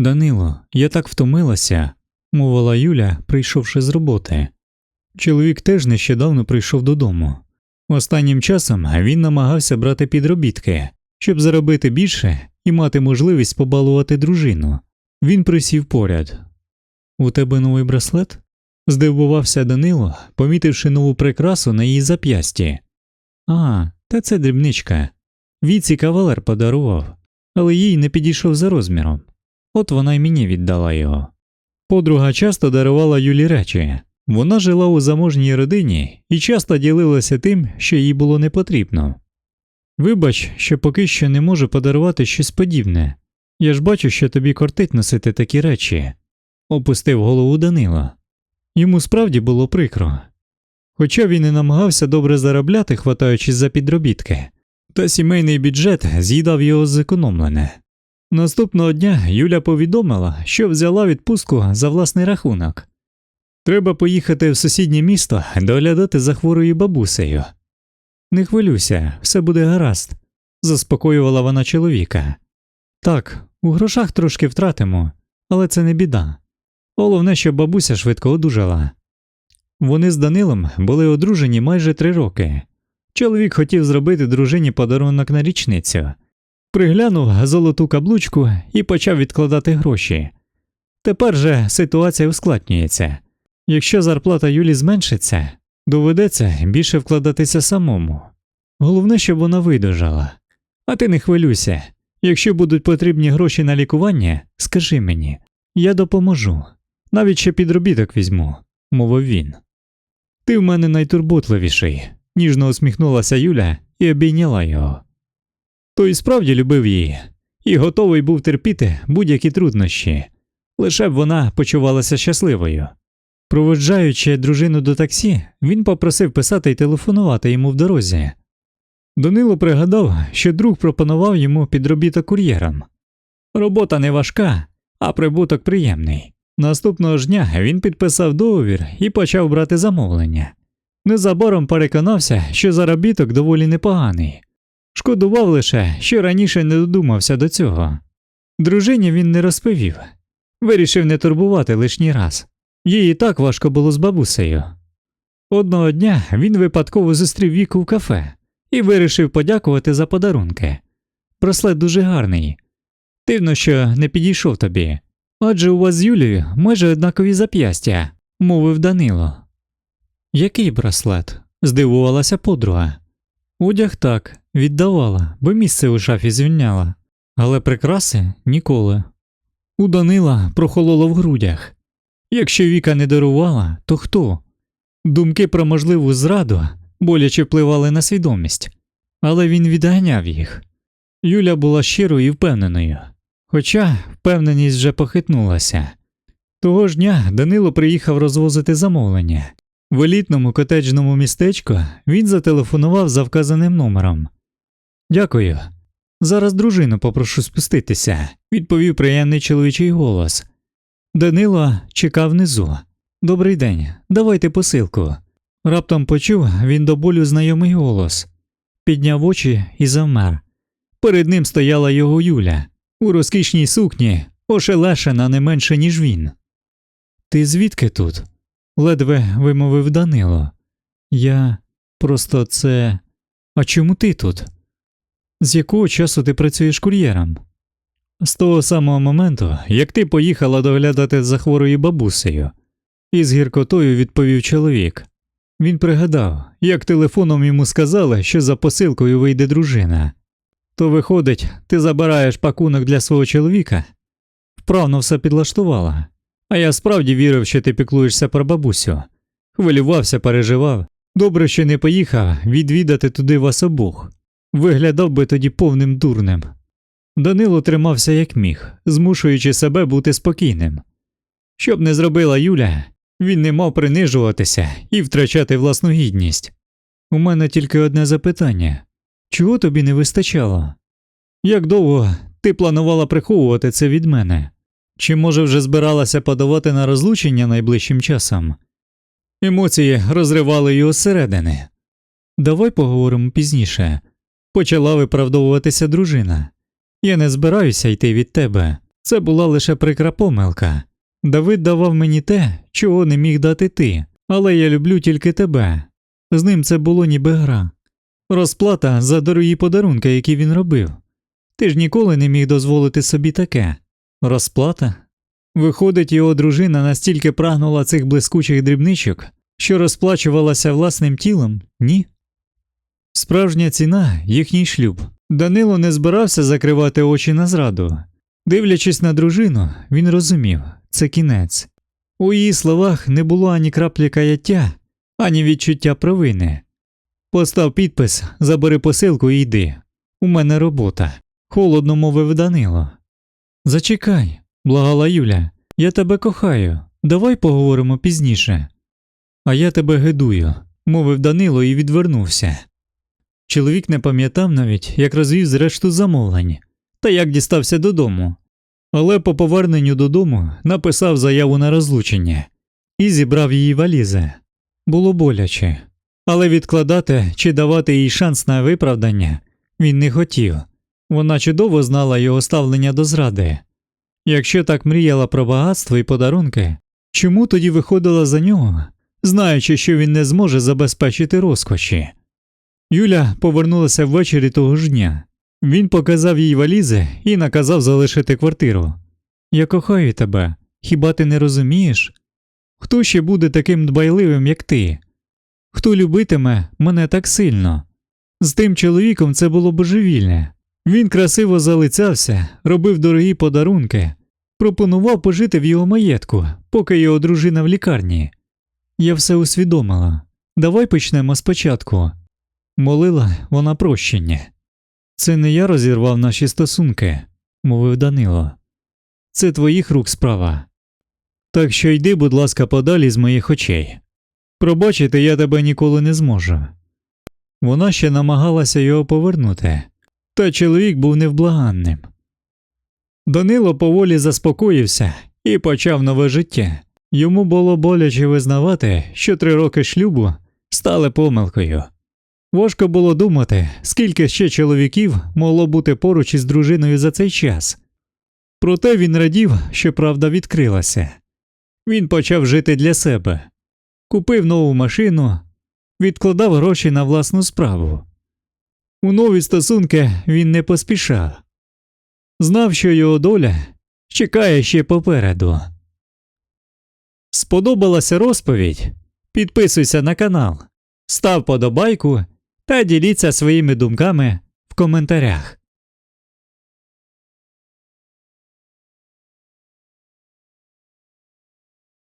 Данило, я так втомилася, мовила Юля, прийшовши з роботи. Чоловік теж нещодавно прийшов додому. Останнім часом він намагався брати підробітки, щоб заробити більше і мати можливість побалувати дружину. Він присів поряд. У тебе новий браслет? здивувався Данило, помітивши нову прикрасу на її зап'ясті. А, та це дрібничка. Віці кавалер подарував, але їй не підійшов за розміром. От вона й мені віддала його. Подруга часто дарувала Юлі речі. Вона жила у заможній родині і часто ділилася тим, що їй було не потрібно. Вибач, що поки що не можу подарувати щось подібне. Я ж бачу, що тобі кортить носити такі речі, опустив голову Данила. Йому справді було прикро. Хоча він і намагався добре заробляти, хватаючись за підробітки, та сімейний бюджет з'їдав його зекономлене. Наступного дня Юля повідомила, що взяла відпустку за власний рахунок. Треба поїхати в сусіднє місто доглядати за хворою бабусею. Не хвилюйся, все буде гаразд, заспокоювала вона чоловіка. Так, у грошах трошки втратимо, але це не біда. Головне, щоб бабуся швидко одужала. Вони з Данилом були одружені майже три роки. Чоловік хотів зробити дружині подарунок на річницю, приглянув золоту каблучку і почав відкладати гроші. Тепер же ситуація ускладнюється. Якщо зарплата Юлі зменшиться, доведеться більше вкладатися самому. Головне, щоб вона видужала. А ти не хвилюйся. Якщо будуть потрібні гроші на лікування, скажи мені, я допоможу. Навіть ще підробіток візьму, мовив він. Ти в мене найтурботливіший, ніжно усміхнулася Юля і обійняла його. Той справді любив її і готовий був терпіти будь-які труднощі, лише б вона почувалася щасливою. Проводжаючи дружину до таксі, він попросив писати й телефонувати йому в дорозі. Данило пригадав, що друг пропонував йому підробіток кур'єром. Робота не важка, а прибуток приємний. Наступного ж дня він підписав договір і почав брати замовлення. Незабаром переконався, що заробіток доволі непоганий. Шкодував лише, що раніше не додумався до цього. Дружині він не розповів, вирішив не турбувати лишній раз. Їй так важко було з бабусею. Одного дня він випадково зустрів віку в кафе і вирішив подякувати за подарунки. Браслет дуже гарний. Дивно, що не підійшов тобі. Адже у вас з Юлією майже однакові зап'ястя, мовив Данило. Який браслет? здивувалася подруга. Одяг так, віддавала, бо місце у шафі звільняла, але прикраси ніколи. У Данила прохололо в грудях. Якщо Віка не дарувала, то хто? Думки про можливу зраду боляче впливали на свідомість, але він відганяв їх. Юля була щирою і впевненою, хоча впевненість вже похитнулася. Того ж дня Данило приїхав розвозити замовлення. В елітному котеджному містечку він зателефонував за вказаним номером. Дякую. Зараз дружину попрошу спуститися, відповів приємний чоловічий голос. Данило чекав внизу. Добрий день, давайте посилку. Раптом почув він до болю знайомий голос, підняв очі і завмер. Перед ним стояла його Юля у розкішній сукні, ошелешена не менше, ніж він. Ти звідки тут? ледве вимовив Данило. Я просто це. А чому ти тут? З якого часу ти працюєш кур'єром? З того самого моменту, як ти поїхала доглядати за хворою бабусею, із гіркотою відповів чоловік. Він пригадав, як телефоном йому сказали, що за посилкою вийде дружина. То, виходить, ти забираєш пакунок для свого чоловіка? Вправно все підлаштувала. А я справді вірив, що ти піклуєшся про бабусю. Хвилювався, переживав. Добре, що не поїхав відвідати туди вас обох. Виглядав би тоді повним дурнем. Данило тримався як міг, змушуючи себе бути спокійним. Щоб не зробила Юля, він не мав принижуватися і втрачати власну гідність. У мене тільки одне запитання чого тобі не вистачало? Як довго ти планувала приховувати це від мене? Чи, може, вже збиралася подавати на розлучення найближчим часом? Емоції розривали його зсередини. Давай поговоримо пізніше. Почала виправдовуватися дружина. Я не збираюся йти від тебе. Це була лише прикра помилка. Давид давав мені те, чого не міг дати ти, але я люблю тільки тебе. З ним це було ніби гра. Розплата за дорогі подарунки, які він робив. Ти ж ніколи не міг дозволити собі таке. Розплата? Виходить, його дружина настільки прагнула цих блискучих дрібничок, що розплачувалася власним тілом, ні? Справжня ціна їхній шлюб. Данило не збирався закривати очі на зраду. Дивлячись на дружину, він розумів це кінець. У її словах не було ані краплі каяття, ані відчуття провини. Постав підпис, забери посилку і йди. У мене робота. Холодно мовив Данило. Зачекай, благала Юля, я тебе кохаю. Давай поговоримо пізніше. А я тебе гидую, мовив Данило і відвернувся. Чоловік не пам'ятав навіть, як розвів зрешту замовлень та як дістався додому. Але по поверненню додому написав заяву на розлучення і зібрав її валізи. Було боляче, але відкладати чи давати їй шанс на виправдання він не хотів. Вона чудово знала його ставлення до зради. Якщо так мріяла про багатство і подарунки, чому тоді виходила за нього, знаючи, що він не зможе забезпечити розкоші? Юля повернулася ввечері того ж дня. Він показав їй валізи і наказав залишити квартиру. Я кохаю тебе, хіба ти не розумієш? Хто ще буде таким дбайливим, як ти? Хто любитиме мене так сильно? З тим чоловіком це було божевільне. Він красиво залицявся, робив дорогі подарунки, пропонував пожити в його маєтку, поки його дружина в лікарні. Я все усвідомила. Давай почнемо спочатку. Молила вона прощення. Це не я розірвав наші стосунки, мовив Данило. Це твоїх рук справа. Так що йди, будь ласка, подалі з моїх очей. Пробачити я тебе ніколи не зможу. Вона ще намагалася його повернути, та чоловік був невблаганним. Данило поволі заспокоївся і почав нове життя. Йому було боляче визнавати, що три роки шлюбу стали помилкою. Важко було думати, скільки ще чоловіків могло бути поруч із дружиною за цей час. Проте він радів, що правда відкрилася. Він почав жити для себе, купив нову машину, відкладав гроші на власну справу. У нові стосунки він не поспішав, знав, що його доля чекає ще попереду. Сподобалася розповідь? Підписуйся на канал, став подобайку та діліться своїми думками в коментарях.